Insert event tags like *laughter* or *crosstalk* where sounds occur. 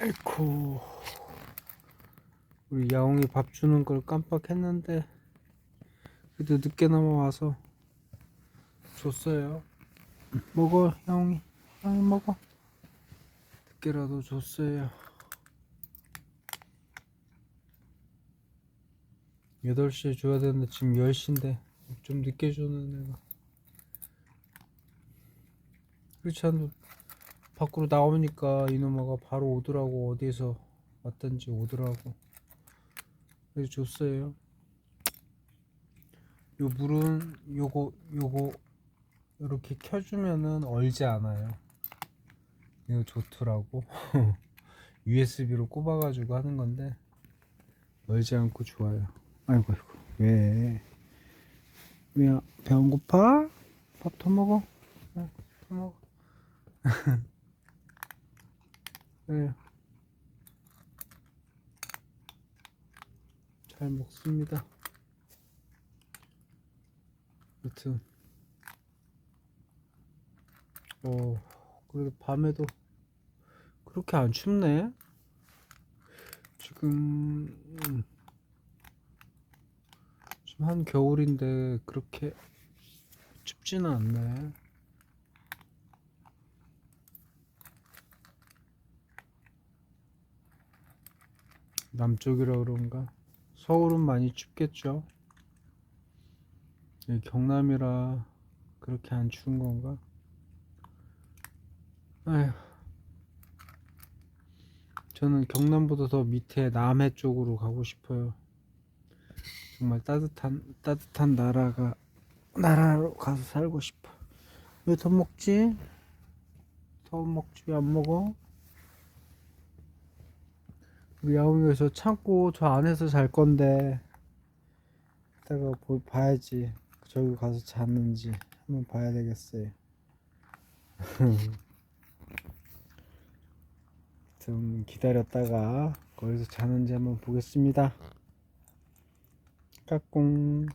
에코. 우리 야옹이 밥 주는 걸 깜빡했는데 그래도 늦게 넘어와서 줬어요. 먹어 야옹이. 야옹이 먹어. 늦게라도 줬어요. 8시에 줘야 되는데 지금 10시인데 좀 늦게 주는 애가. 그렇지 않아도 밖으로 나오니까 이놈아가 바로 오더라고. 어디에서 왔던지 오더라고. 그래서 줬어요. 요 물은 요거 요거 이렇게 켜주면은 얼지 않아요. 이거 좋더라고. *laughs* USB로 꼽아가지고 하는 건데 얼지 않고 좋아요. 아이고 아이고. 왜? 왜야 배 안 고파? 밥 더 먹어. 응, 더 먹어 *laughs* 네. 잘 먹습니다. 여튼, 어, 그래도 밤에도 그렇게 안 춥네. 지금, 음, 지금 한 겨울인데 그렇게 춥지는 않네. 남쪽이라 그런가? 서울은 많이 춥겠죠? 여기 경남이라 그렇게 안 추운 건가? 아휴. 저는 경남보다 더 밑에 남해 쪽으로 가고 싶어요. 정말 따뜻한, 따뜻한 나라가, 나라로 가서 살고 싶어. 왜 더 먹지? 더 먹지 왜 안 먹어? 우리 야옹이가 저 창고 저 안에서 잘 건데 이따가 보, 봐야지. 저기 가서 잤는지 한번 봐야 되겠어요. *laughs* 좀 기다렸다가 거기서 자는지 한번 보겠습니다. 까꿍